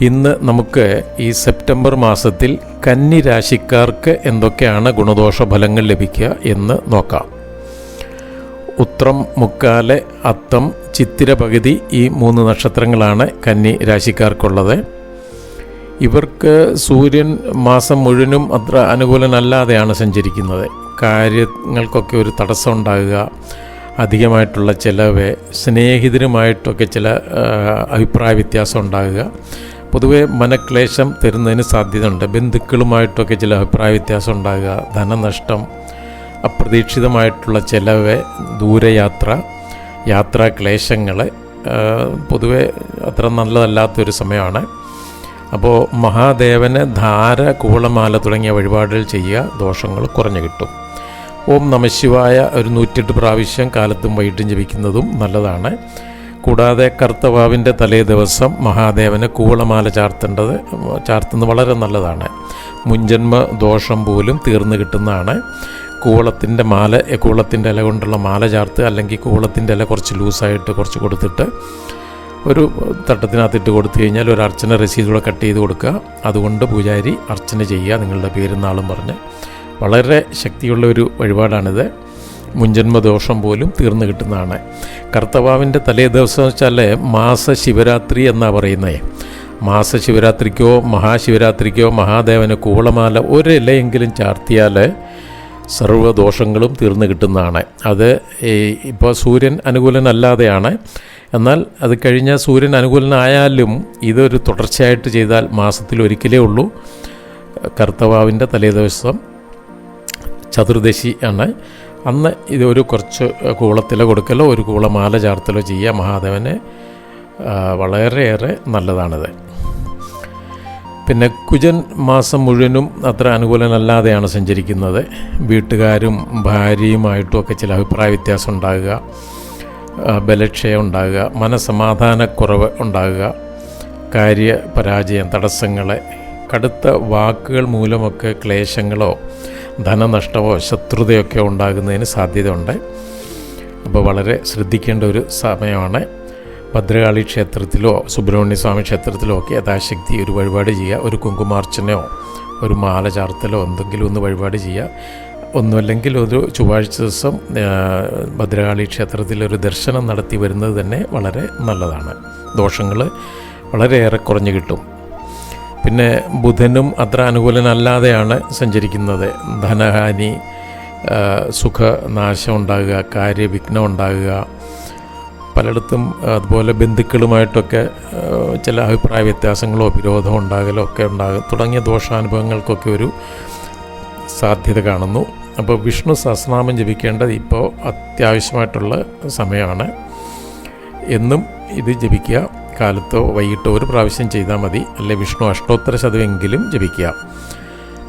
ഇന്ന് നമുക്ക് ഈ സെപ്റ്റംബർ മാസത്തിൽ കന്നി രാശിക്കാർക്ക് എന്തൊക്കെയാണ് ഗുണദോഷ ഫലങ്ങൾ ലഭിക്കുക എന്ന് നോക്കാം. ഉത്രം മുക്കാൽ അത്തം ചിത്തിര പകുതി ഈ മൂന്ന് നക്ഷത്രങ്ങളാണ് കന്നി രാശിക്കാർക്കുള്ളത്. ഇവർക്ക് സൂര്യൻ മാസം മുഴുവനും അത്ര അനുകൂലനല്ലാതെയാണ് സഞ്ചരിക്കുന്നത്. കാര്യങ്ങൾക്കൊക്കെ ഒരു തടസ്സം ഉണ്ടാകുക അധികമായിട്ടുള്ള ചിലവ് സ്നേഹിതരുമായിട്ടൊക്കെ ചില അഭിപ്രായ വ്യത്യാസം ഉണ്ടാകുക. പൊതുവെ മനക്ലേശം തരുന്നതിന് സാധ്യതയുണ്ട്. ബന്ധുക്കളുമായിട്ടൊക്കെ ചില അഭിപ്രായ വ്യത്യാസം ഉണ്ടാകുക ധനനഷ്ടം അപ്രതീക്ഷിതമായിട്ടുള്ള ചിലവ് ദൂരയാത്ര യാത്രാ ക്ലേശങ്ങൾ പൊതുവെ അത്ര നല്ലതല്ലാത്തൊരു സമയമാണ്. അപ്പോൾ മഹാദേവന് ധാര കൂളമാല തുടങ്ങിയ വഴിപാടുകൾ ചെയ്യുക ദോഷങ്ങൾ കുറഞ്ഞു കിട്ടും. ഓം നമശിവായ ഒരു നൂറ്റെട്ട് പ്രാവശ്യം കാലത്തും വൈകിട്ടും ജപിക്കുന്നതും നല്ലതാണ്. കൂടാതെ കർത്തവാവിന്റെ തലേ ദിവസം മഹാദേവന് കൂവളമാല ചാർത്തേണ്ടത് ചാർത്തുന്നത് വളരെ നല്ലതാണ്. മുൻജന്മ ദോഷം പോലും തീർന്നു കിട്ടുന്നതാണ്. കൂവളത്തിന്റെ മാല കൂവളത്തിന്റെ ഇല കൊണ്ടുള്ള മാല ചാർത്ത് അല്ലെങ്കിൽ കൂവളത്തിന്റെ ഇല കുറച്ച് ലൂസായിട്ട് കുറച്ച് കൊടുത്തിട്ട് ഒരു തട്ടത്തിനകത്തിട്ട് കൊടുത്തു കഴിഞ്ഞാൽ ഒരു അർച്ചന രസീതൂടെ കട്ട് ചെയ്ത് കൊടുക്കുക. അതുകൊണ്ട് പൂജാരി അർച്ചന ചെയ്യുക നിങ്ങളുടെ പേരും നാളും പറഞ്ഞ്. വളരെ ശക്തിയുള്ള ഒരു വഴിപാടാണിത്. മുൻജന്മദോഷം പോലും തീർന്നു കിട്ടുന്നതാണ്. കർത്തവാവിന്റെ തലേ ദിവസം വെച്ചാൽ മാസ ശിവരാത്രി എന്നാണ് പറയുന്നത് മാസ ശിവരാത്രിക്കോ മഹാശിവരാത്രിക്കോ മഹാദേവന് കൂളമാല ഒരിലയെങ്കിലും ചാർത്തിയാൽ സർവദോഷങ്ങളും തീർന്നു കിട്ടുന്നതാണ്. അത് ഇപ്പോൾ സൂര്യൻ അനുകൂലനല്ലാതെയാണ്. എന്നാൽ അത് കഴിഞ്ഞ സൂര്യൻ അനുകൂലനായാലും ഇതൊരു തുടർച്ചയായിട്ട് ചെയ്താൽ മാസത്തിൽ ഒരിക്കലേ ഉള്ളൂ. കർത്തവാവിന്റെ തലേദിവസം ചതുർദശി ആണ്. അന്ന് ഇത് ഒരു കുറച്ച് കൂളത്തില കൊടുക്കലോ ഒരു കൂളമാല ചാർത്തലോ ചെയ്യുക മഹാദേവന് വളരെയേറെ നല്ലതാണിത്. പിന്നെ കുജൻ മാസം മുഴുവനും അത്ര അനുകൂലനല്ലാതെയാണ് സഞ്ചരിക്കുന്നത്. വീട്ടുകാരും ഭാര്യയുമായിട്ടും ഒക്കെ ചില അഭിപ്രായ വ്യത്യാസം ഉണ്ടാകുക ബലക്ഷയം ഉണ്ടാകുക മനസമാധാനക്കുറവ് ഉണ്ടാകുക കാര്യപരാജയം തടസ്സങ്ങളെ കടുത്ത വാക്കുകൾ മൂലമൊക്കെ ക്ലേശങ്ങളോ ധനനഷ്ടമോ ശത്രുതയൊക്കെ ഉണ്ടാകുന്നതിന് സാധ്യതയുണ്ട്. അപ്പോൾ വളരെ ശ്രദ്ധിക്കേണ്ട ഒരു സമയമാണ്. ഭദ്രകാളി ക്ഷേത്രത്തിലോ സുബ്രഹ്മണ്യ സ്വാമി ക്ഷേത്രത്തിലോ ഒക്കെ യഥാശക്തി ഒരു വഴിപാട് ചെയ്യുക. ഒരു കുങ്കുമാർച്ചനയോ ഒരു മാല ചാർത്തലോ എന്തെങ്കിലും ഒന്ന് വഴിപാട് ചെയ്യുക. ഒന്നുമല്ലെങ്കിൽ ഒരു ചൊവ്വാഴ്ച ദിവസം ഭദ്രകാളി ക്ഷേത്രത്തിൽ ഒരു ദർശനം നടത്തി വരുന്നത് തന്നെ വളരെ നല്ലതാണ്. ദോഷങ്ങൾ വളരെയേറെ കുറഞ്ഞു കിട്ടും. പിന്നെ ബുധനും അത്ര അനുകൂലനല്ലാതെയാണ് സഞ്ചരിക്കുന്നത്. ധനഹാനി സുഖനാശം ഉണ്ടാകുക കാര്യവിഘ്നം ഉണ്ടാകുക പലയിടത്തും അതുപോലെ ബന്ധുക്കളുമായിട്ടൊക്കെ ചില അഭിപ്രായ വ്യത്യാസങ്ങളോ വിരോധമോ ഉണ്ടാകലോ ഒക്കെ ഉണ്ടാകും. തുടങ്ങിയ ദോഷാനുഭവങ്ങൾക്കൊക്കെ ഒരു സാധ്യത കാണുന്നു. അപ്പോൾ വിഷ്ണു സഹസ്രനാമം ജപിക്കേണ്ടത് ഇപ്പോൾ അത്യാവശ്യമായിട്ടുള്ള സമയമാണ്. എന്നും ഇത് ജപിക്കുക. കാലത്തോ വൈകിട്ടോ ഒരു പ്രാവശ്യം ചെയ്താൽ മതി. അല്ലെ വിഷ്ണു അഷ്ടോത്തര ശതമെങ്കിലും ജപിക്കുക.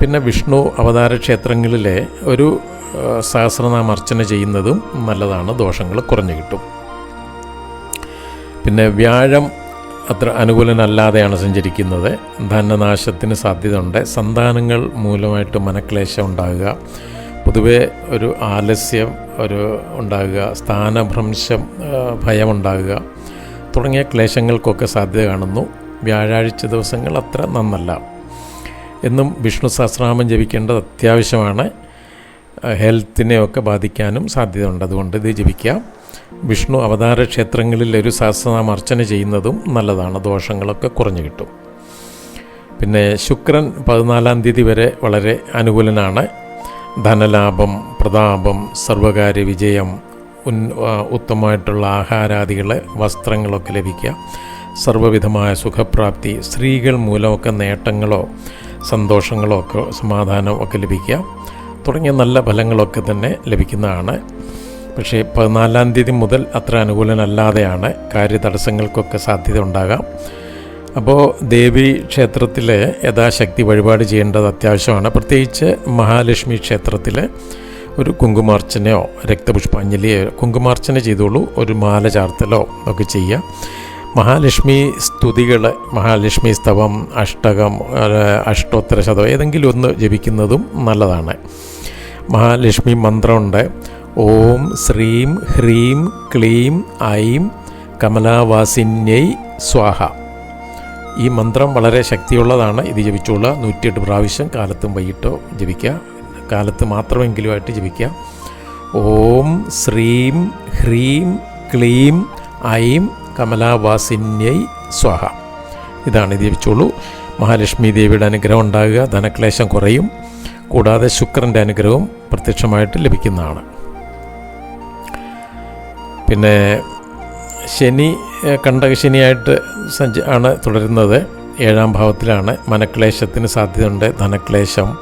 പിന്നെ വിഷ്ണു അവതാര ക്ഷേത്രങ്ങളിലെ ഒരു സഹസ്രനാമ അർച്ചന ചെയ്യുന്നതും നല്ലതാണ്. ദോഷങ്ങൾ കുറഞ്ഞു കിട്ടും. പിന്നെ വ്യാഴം അത്ര അനുകൂലനല്ലാതെയാണ് സഞ്ചരിക്കുന്നത്. ധനനാശത്തിന് സാധ്യത ഉണ്ട് സന്താനങ്ങൾ മൂലമായിട്ട് മനക്ലേശം ഉണ്ടാകുക. പൊതുവേ ഒരു ആലസ്യം ഒരു ഉണ്ടാകുക. സ്ഥാനഭ്രംശം ഭയമുണ്ടാകുക തുടങ്ങിയ ക്ലേശങ്ങൾക്കൊക്കെ സാധ്യത കാണുന്നു. വ്യാഴാഴ്ച ദിവസങ്ങൾ അത്ര നന്നല്ല. എന്നും വിഷ്ണു സഹസ്രനാമം ജപിക്കേണ്ടത് അത്യാവശ്യമാണ്. ഹെൽത്തിനെയൊക്കെ ബാധിക്കാനും സാധ്യതയുണ്ട്. അതുകൊണ്ട് ഇത് ജപിക്കാം. വിഷ്ണു അവതാര ക്ഷേത്രങ്ങളിൽ ഒരു സഹസ്രനാമം അർച്ചന ചെയ്യുന്നതും നല്ലതാണ്. ദോഷങ്ങളൊക്കെ കുറഞ്ഞു കിട്ടും. പിന്നെ ശുക്രൻ പതിനാലാം തീയതി വരെ വളരെ അനുകൂലനാണ്. ധനലാഭം പ്രതാപം സർവകാര്യ വിജയം ഉത്തമമായിട്ടുള്ള ആഹാരാദികൾ വസ്ത്രങ്ങളൊക്കെ ലഭിക്കുക. സർവവിധമായ സുഖപ്രാപ്തി സ്ത്രീകൾ മൂലമൊക്കെ നേട്ടങ്ങളോ സന്തോഷങ്ങളോ ഒക്കെ സമാധാനം ഒക്കെ ലഭിക്കുക. തുടങ്ങിയ നല്ല ഫലങ്ങളൊക്കെ തന്നെ ലഭിക്കുന്നതാണ്. പക്ഷേ പതിനാലാം തീയതി മുതൽ അത്ര അനുകൂലനല്ലാതെയാണ് കാര്യതടസ്സങ്ങൾക്കൊക്കെ സാധ്യത ഉണ്ടാകാം. അപ്പോൾ ദേവി ക്ഷേത്രത്തിൽ യഥാശക്തി വഴിപാട് ചെയ്യേണ്ടത് അത്യാവശ്യമാണ്. പ്രത്യേകിച്ച് മഹാലക്ഷ്മി ക്ഷേത്രത്തിൽ ഒരു കുങ്കുമാർച്ചനയോ രക്തപുഷ്പാഞ്ജലിയോ കുങ്കുമാർച്ചന ചെയ്തോളൂ ഒരു മാല ചാർത്തലോ ഒക്കെ ചെയ്യുക. മഹാലക്ഷ്മി സ്തുതികൾ മഹാലക്ഷ്മി സ്തവം അഷ്ടകം അഷ്ടോത്തര ശതം ഏതെങ്കിലും ഒന്ന് ജപിക്കുന്നതും നല്ലതാണ്. മഹാലക്ഷ്മി മന്ത്രമുണ്ട്. ഓം ശ്രീം ഹ്രീം ക്ലീം ഐം കമലാവാസിന്യൈ സ്വാഹ. ഈ മന്ത്രം വളരെ ശക്തിയുള്ളതാണ്. ഇത് ജപിച്ചുള്ള നൂറ്റിയെട്ട് പ്രാവശ്യം കാലത്തും വൈകിട്ടോ ജപിക്കുക. കാലത്ത് മാത്രമെങ്കിലുമായിട്ട് ജപിക്കുക ഓം ശ്രീം ഹ്രീം ക്ലീം ഐം കമലാവാസിന്യൈ സ്വാഹ. ഇതാണ് ഇത് ജപിച്ചോളൂ. മഹാലക്ഷ്മി ദേവിയുടെ അനുഗ്രഹം ഉണ്ടാകുക ധനക്ലേശം കുറയും. കൂടാതെ ശുക്രന്റെ അനുഗ്രഹവും പ്രത്യക്ഷമായിട്ട് ലഭിക്കുന്നതാണ്. പിന്നെ ശനി കണ്ടക കണ്ടകശനിയായിട്ട് സഞ്ച ആണ് തുടരുന്നത്. ഏഴാം ഭാവത്തിലാണ്. മനക്ലേശത്തിന് സാധ്യതയുണ്ട്. ധനക്ലേശം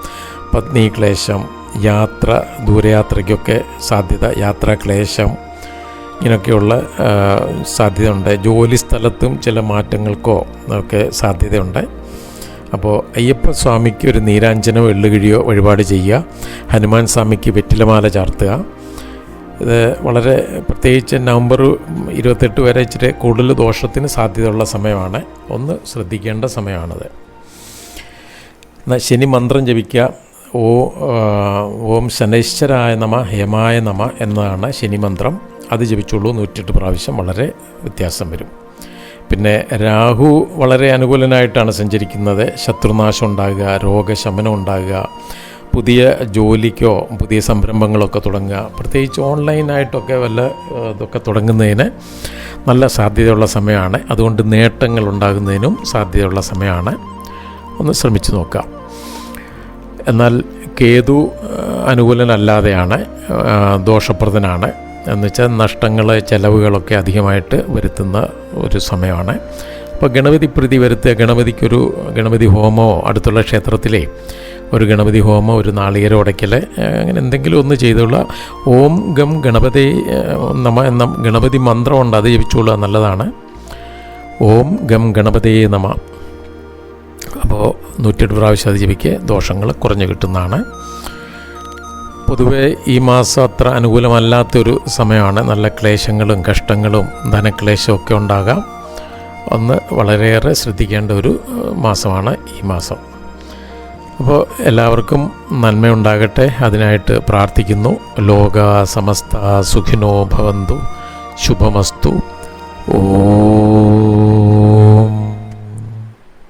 പത്നീക്ലേശം യാത്ര ദൂരയാത്രയ്ക്കൊക്കെ സാധ്യത യാത്രാക്ലേശം ഇങ്ങനെയൊക്കെയുള്ള സാധ്യതയുണ്ട്. ജോലി സ്ഥലത്തും ചില മാറ്റങ്ങൾക്കോ ഒക്കെ സാധ്യതയുണ്ട്. അപ്പോൾ അയ്യപ്പ സ്വാമിക്ക് ഒരു നീരാഞ്ജനോ എള്ളുകിഴിയോ വഴിപാട് ചെയ്യുക. ഹനുമാൻ സ്വാമിക്ക് വെറ്റിലമാല ചാർത്തുക. ഇത് വളരെ പ്രത്യേകിച്ച് നവംബർ ഇരുപത്തെട്ട് വരെ ഇച്ചിരി കൂടുതൽ ദോഷത്തിന് സാധ്യതയുള്ള സമയമാണ്. ഒന്ന് ശ്രദ്ധിക്കേണ്ട സമയമാണത്. എന്നാൽ ശനി മന്ത്രം ജപിക്കുക. ഓ ഓം ശനൈശ്വരായ നമ ഹേമായ നമ എന്നതാണ് ശനിമന്ത്രം അത് ജപിച്ചുള്ളൂ. നൂറ്റെട്ട് പ്രാവശ്യം വളരെ വ്യത്യാസം വരും. പിന്നെ രാഹു വളരെ അനുകൂലനായിട്ടാണ് സഞ്ചരിക്കുന്നത്. ശത്രുനാശം ഉണ്ടാകുക രോഗശമനം ഉണ്ടാകുക പുതിയ ജോലിക്കോ പുതിയ സംരംഭങ്ങളൊക്കെ തുടങ്ങുക പ്രത്യേകിച്ച് ഓൺലൈനായിട്ടൊക്കെ വല്ല ഇതൊക്കെ തുടങ്ങുന്നതിന് നല്ല സാധ്യതയുള്ള സമയമാണ്. അതുകൊണ്ട് നേട്ടങ്ങൾ ഉണ്ടാകുന്നതിനും സാധ്യതയുള്ള സമയമാണ്. ഒന്ന് ശ്രമിച്ചു നോക്കാം. എന്നാൽ കേതു അനുകൂലനല്ലാതെയാണ് ദോഷപ്രദനാണ്. ദോഷപ്രദനാണ് എന്നുവെച്ചാൽ നഷ്ടങ്ങൾ ചെലവുകളൊക്കെ അധികമായിട്ട് വരുത്തുന്ന ഒരു സമയമാണ്. അപ്പോൾ ഗണപതി പ്രീതി വരുത്തുക ഗണപതിക്കൊരു ഗണപതി ഹോമോ അടുത്തുള്ള ക്ഷേത്രത്തിലെ ഒരു ഗണപതി ഹോമോ ഒരു നാളികേരം ഉടയ്ക്കൽ അങ്ങനെ എന്തെങ്കിലും ഒന്ന് ചെയ്തുള്ള ഓം ഗം ഗണപതി നമ എന്ന ഗണപതി മന്ത്രമുണ്ട് അത് ജപിച്ചുകൊള്ളുക നല്ലതാണ്. ഓം ഗം ഗണപതിയെ നമ. അപ്പോൾ നൂറ്റിയെട്ട് പ്രാവശ്യം അത് ജപിക്കുക ദോഷങ്ങൾ കുറഞ്ഞു കിട്ടുന്നതാണ്. പൊതുവെ ഈ മാസം അത്ര അനുകൂലമല്ലാത്തൊരു സമയമാണ്. നല്ല ക്ലേശങ്ങളും കഷ്ടങ്ങളും ധനക്ലേശവും ഒക്കെ ഉണ്ടാകാം. ഒന്ന് വളരെയേറെ ശ്രദ്ധിക്കേണ്ട ഒരു മാസമാണ് ഈ മാസം. അപ്പോൾ എല്ലാവർക്കും നന്മയുണ്ടാകട്ടെ. അതിനായിട്ട് പ്രാർത്ഥിക്കുന്നു. ലോക സമസ്ത സുഖിനോ ഭവന്തു. ശുഭമസ്തു. ഓ